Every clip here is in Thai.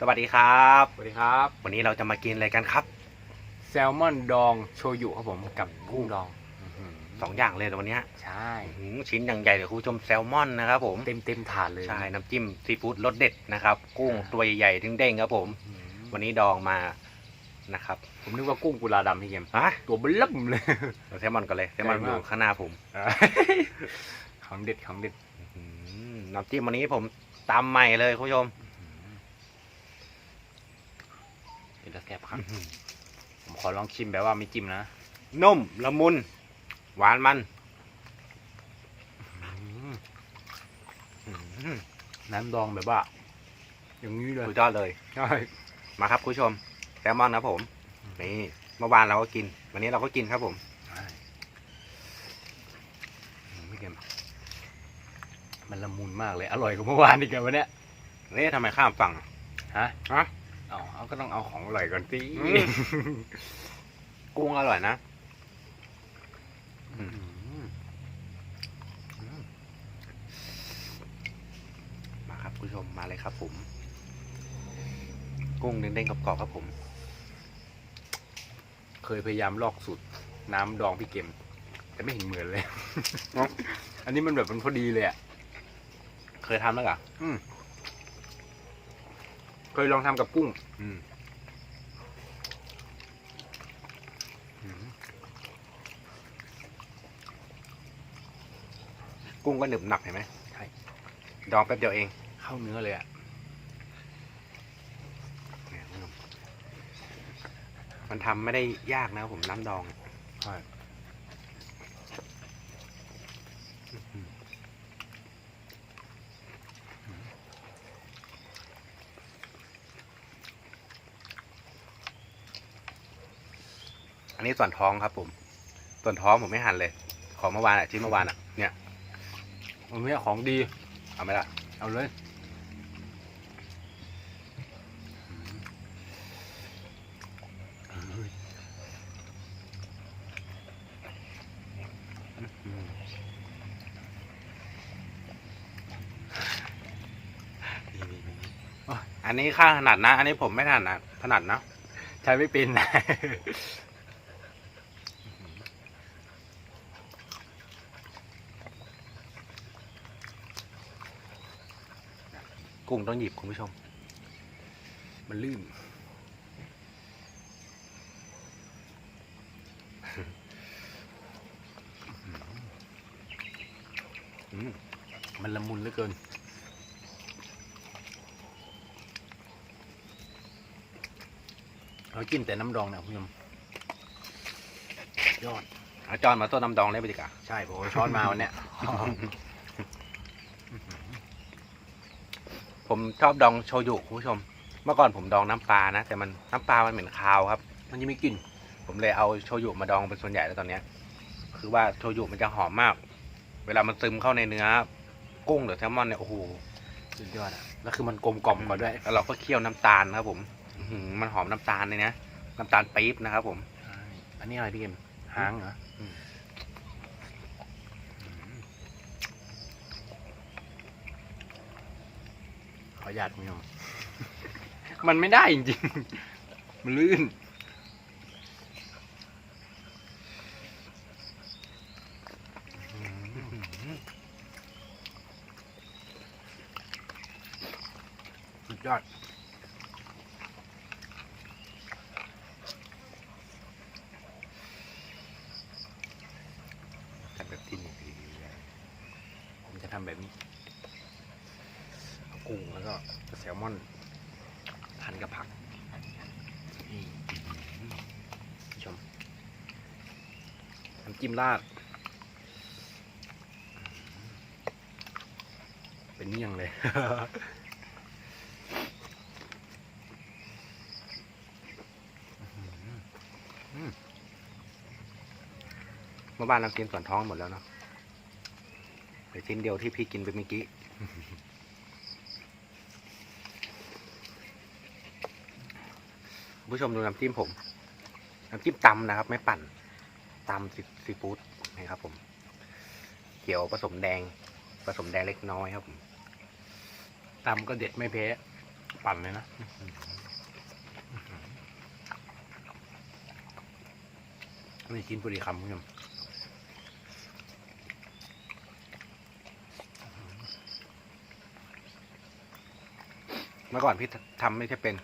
สวัสดีครับ สวัสดีครับ วันนี้เราจะมากินอะไรกันครับ แซลมอนดองโชยุครับผมกับกุ้งดองสองอย่างเลยในวันเนี้ยใช่อื้อหือชิ้นอย่างใหญ่เดี๋ยวคุณผู้ชมแซลมอนนะครับผมเต็มเต็มถาดเลยใช่น้ำจิ้มซีฟู้ดรสเด็ดนะครับกุ้งตัวใหญ่ๆเด้งๆครับผมอืมวันนี้ดองมานะครับ ผมนึกว่ากุ้งกุลาดำพี่เกมฮะตัวเบล่มเลยเอาแซลมอนกันเลยแซลมอนใหญ่อมากยู่ข้างหน้าผมของเด็ดของเด็ดอื้อหือน้ำจิ้มวันนี้ผมตำใหม่เลยคุณผู้ชม เป็นตะแกบครับผมขอลองชิมแบบว่าไม่จิ้มนะนุ่มละมุน หวานมันอื้อหือน้ำดองแบบว่า อย่างนี้เลยสุดยอดเลยใช่มาครับคุณผู้ชมแซลมอนนะครับผม นี่เมื่อวานเราก็กิน วันนี้เราก็กินครับผมใช่อืมพี่เกมมันละมุนมากเลย อร่อยกว่าเมื่อวานอีกอะวันเนี้ยนี่ทำไมข้ามฝั่งฮะฮะเอาเอาก็ต้องเอาของอร่อยก่อนสิอืมกุ้งอร่อยนะอืมมาครับคุณผู้ชมมาเลยครับ ผม กุ้งเด้งๆกรอบๆครับผม เคยพยายามลอกสูตรน้ำดองพี่เกมแต่ไม่เห็นเหมือนเลยเอ้าอันนี้มันแบบมันพอดีเลยอะ เคยทำแล้วเหรอ เคยลองทำกับกุ้งอืมกุ้งก็หนึบหนับเห็นไหมใช่ ดองแป๊บเดียวเอง เข้าเนื้อเลยอะเนี่ยคุณผู้ชมมันทำไม่ได้ยากนะครับผมน้ำดองอะ ใช่ อันนี้ส่วนท้องครับ ผม ส่วนท้องผมไม่หั่นเลย ของเมื่อวานอะชิ้นเมื่อวานอะ เนี่ยอันนี้ของดี เอาไหมล่ะ เอาเลยอันนี้ข้าถนัดนะ อันนี้ผมไม่ถนัดถนัดนะ ใช้ไม่เป็นนะ กุ้งต้องหยิบคุณผู้ชม มันลื่นอืมมันละมุนเหลือเกินเรากินแต่น้ำดองนะคุณผู้ชมยอดเอาจอนมาต้นน้ำดองเลยไปดีกว่าใช่ผมเอาช้อนมาวันเนี้ย ผมชอบดองโชยุคุณผู้ชม เมื่อก่อนผมดองน้ำปลานะ แต่มันน้ำปลามันเหม็นคาวครับ มันยังไม่กลิ่นผมเลยเอาโชยุมาดองเป็นส่วนใหญ่แล้วตอนเนี้ย คือว่าโชยุมันจะหอมมาก เวลามันซึมเข้าในเนื้อ กุ้งหรือแซลมอนเนี่ยโอ้โหสุดยอดอะแล้วคือมันกลมกล่อมกว่าด้วยแล้วเราก็เคี่ยวน้ำตาลครับผมอื้อหือมันหอมน้ำตาลเลยนะน้ำตาลปี๊บนะครับผมใช่อันนี้อะไรพี่เกมหางเหรออม ขออนุ ญาตคุณผู้ชมมันไม่ได้จริงๆ มันลื่น สุดยอด ทำแบบที่นี่ดีเลยผมจะทำแบบนี้เอา กุ้งแล้วก็แซลมอนพันกับผักนี่ชมน้ำจิ้มราด เป็นเมี่ยงเลยเมื่อวานเรากินส่วนท้องหมดแล้วเนาะเหลือชิ้นเดียวที่พี่กินไปเมื่อกี้ คุณ ผู้ชมดูน้ำจิ้มผมน้ำจิ้มตำนะครับ ไม่ปั่นตำซีฟู้ดนะครับ ผม เขียวผสมแดง ผสมแดงเล็กน้อยครับผมตำก็เด็ดไม่แพ้ปั่นเลยนะนี่กินพอดีคำคุณผู้ชมเมื่อก่อนพี่ทำไม่ใช่เป็น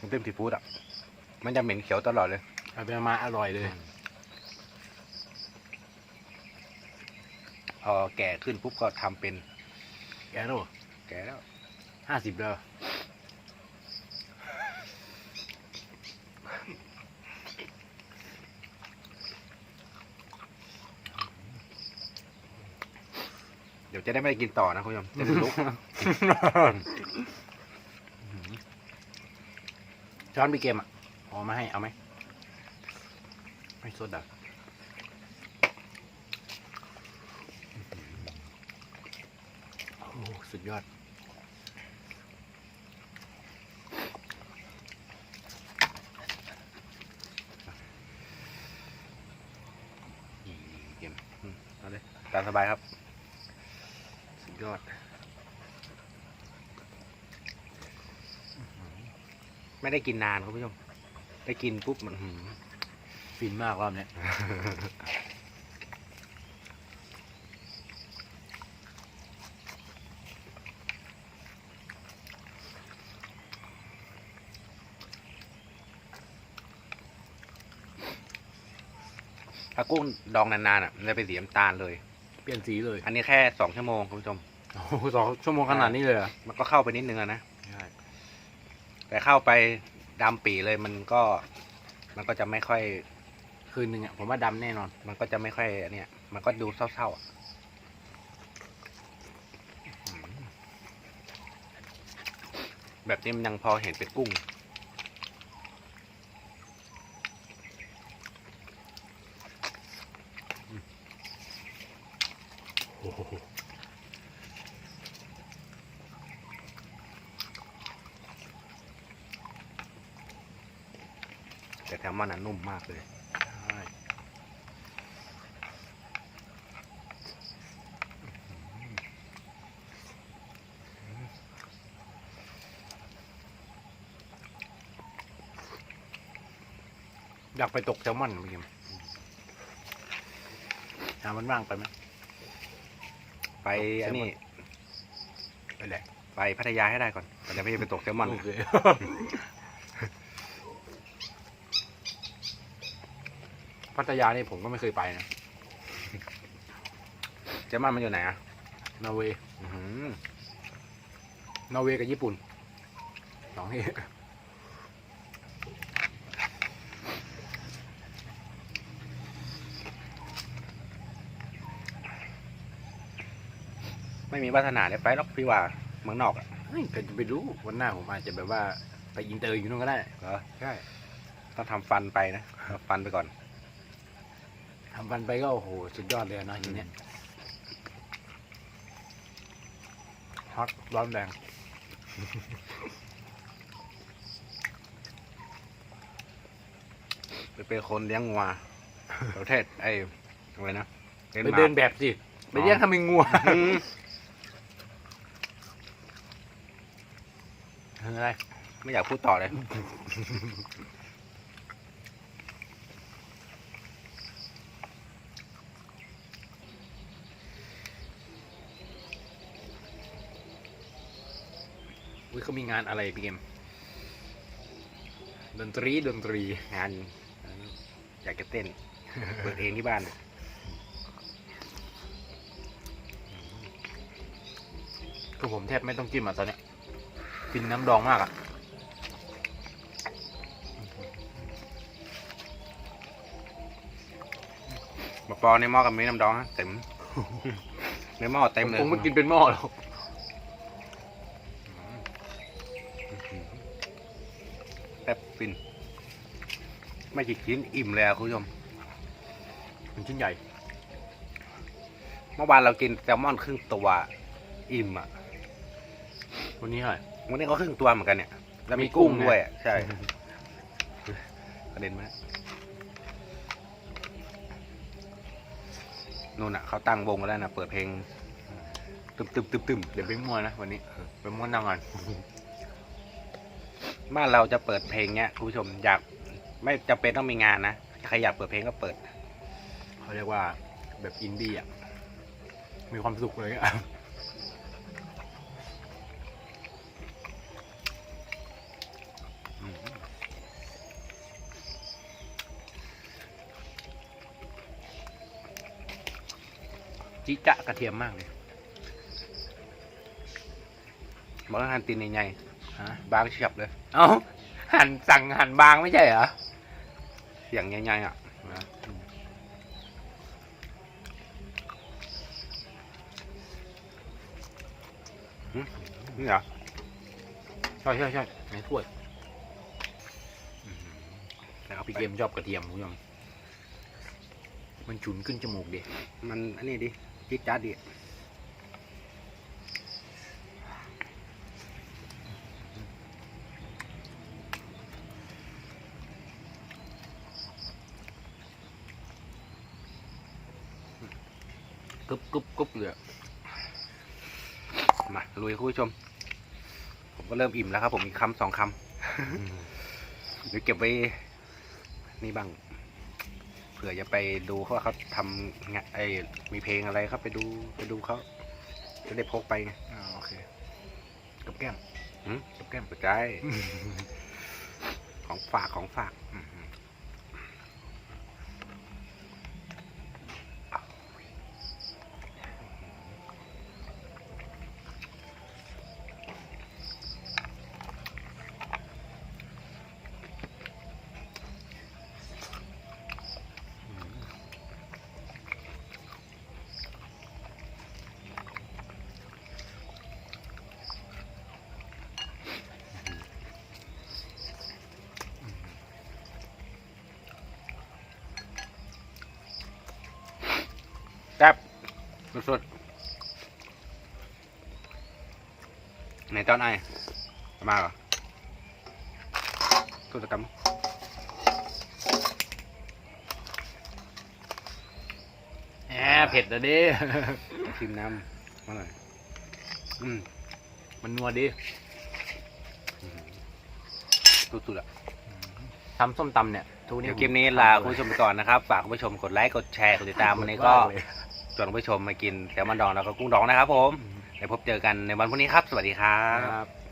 น้ำจิ้มซีฟู้ดอะ มันจะเหม็นเขียวตลอดเลยเอาไปมาอร่อยเลยพอแก่ขึ้นปุ๊บก็ทำเป็น แกโร่แก่แล้วห้าสิบแล้วเดี๋ยวจะได้ไม่ได้กินต่อนะคุณผู้ชมจะลุก ช้อนพี่เกมอะ เอามาให้เอาไหมไม่สดอะโอ้สุดยอดเกมอืมเอาเลยตามสบายครับ สุดยอด ไม่ได้กินนานคุณผู้ชม ได้กินปุ๊บมันหืมฟินมากรอบเนี้ยถ้ากุ้งดองนานๆอะมันจะเป็นสีน้ำตาลเลย เปลี่ยนสีเลยอันนี้แค่สองชั่วโมงคุณผู้ชม โอ้โหสองชั่วโมงขนาดนี้เลยเหรอมันก็เข้าไปนิดนึงอะนะ ใช่ แต่เข้าไป ดำปีเลยมันก็ มันก็จะไม่ค่อยคืนหนึ่งอะผมว่าดำแน่นอน มันก็จะไม่ค่อยเนี่ย มันก็ดูเศร้าๆอะแบบนี้มันยังพอเห็นเป็นกุ้ง แต่แซลมอนนั้นนุ่มมากเลยใช่อยากไปตกแซลมอนพี่เกมหามันว่างไปไหมไปอันนี้ไปแหละ ไปพัทยาให้ได้ก่อนก่อนจะไปไปตกแซลมอน โอเค พัทยานี่ผมก็ไม่เคยไปนะแซลมอนมันอยู่ไหนอะนอร์เวย์อื้อหือนอร์เวย์กับญี่ปุ่นสองที่ไม่มีวาสนาได้ไปหรอกพี่ว่าเมืองนอกอะเฮ้ยก็จะไปรู้วันหน้าผมอาจจะแบบว่าไปอินเตอร์อยู่นู่นก็ได้เหรอใช่ ต้องทำฟันไปนะเอาฟันไปก่อน ทำฟันไปก็โอ้โหสุดยอดเลยนะทีเนี้ยฮอตร้อนแรงไปเป็นคนเลี้ยงงัวประเทศไอ้อะไรนะไปเดินแบบสิไปแย่งทำเป็นงัวอืม อะไรไม่อยากพูดต่อเลย อุ้ยเขามีงานอะไรพี่เกมดนตรีดนตรีงานอยากจะเต้น เปิดเองที่บ้านคือผมแทบไม่ต้องจิ้มอะตอนเนี้ยกินน้ำดองมากอะมาปอในหม้อกับเมน้ำดองนะเต็มในหม้อเต็มเลยคงไม่กินเป็นหม้อหรอก ไม่กี่ชิ้นอิ่มเลยอะคุณผู้ชมเป็นชิ้นใหญ่ เมื่อวานเรากินแซลมอนครึ่งตัวอิ่มอะ วันนี้เท่าไหร่วันนี้ก็ครึ่งตัวเหมือนกันเนี่ย แล้วมีมีกุ้กุ้งงไงด้วยอะใช่กระเด็นมากนู่นอะเขาตั้งวงกันแล้วนะเปิดเพลงตึมตึมตึมตึมเดี๋ยวไปมั่วนะวันนี้ไปมั่วนั่งก่อนบ้านเราจะเปิดเพลงเนี้ยคุณผู้ชมอยาก ไม่จำเป็นต้องมีงานนะ ใครอยากเปิดเพลงก็เปิด เขาเรียกว่าแบบอินดี้อะ มีความสุขเลยอะจิจะกระเทียมมากเลยบอกว่าหั่นตีนใหญ่ฮะๆบางเฉียบเลย เอ้า หั่นสั่งหั่นบางไม่ใช่เหรอ เสียงใหญ่ๆอะนะหึนี่เหรอใช่ใช่ใช่ในถ้วยแล้วเอาพี่ไปเกมชอบกระเทียมคุณผู้ชมมันฉุนขึ้นจมูกดิ มันอันนี้ดิจิ๊ดจ๊าด กึบกึบกึบเลยอะมาลุยคุณผู้ชม ผมก็เริ่มอิ่มแล้วครับ ผมอีกคำสองคำเดี๋ยวเก็บไว้นี่บ้างเผื่อจะไปดูเขาว่าเขาทำงานไอ้มีเพลงอะไรครับไปดูไปดูเขาจะได้พกไปไงอ่าโอเคกับแก้มหืมกับแก้มกระจายของฝากของฝากอืม แซ่บ สุดๆไหนตอนไอมาเหรอตุตกรรมแหมเผ็ดอะดิชิมน้ำมาหน่อยอืมมันนัวดิสุดๆอะทำส้มตำเนี่ยทุกนี้ เดี๋ยวคลิปนี้ลาคุณผู้ชมไปก่อนนะครับ ฝากคุณผู้ชมกดไลค์ กดแชร์ กดติดตามวันนี้ก็ ชวนผู้ชมมากินแซลมอนดองแล้วก็กุ้งดองนะครับผมเดี๋ยวพบเจอกันในวันพรุ่งนี้ครับ สวัสดีครับ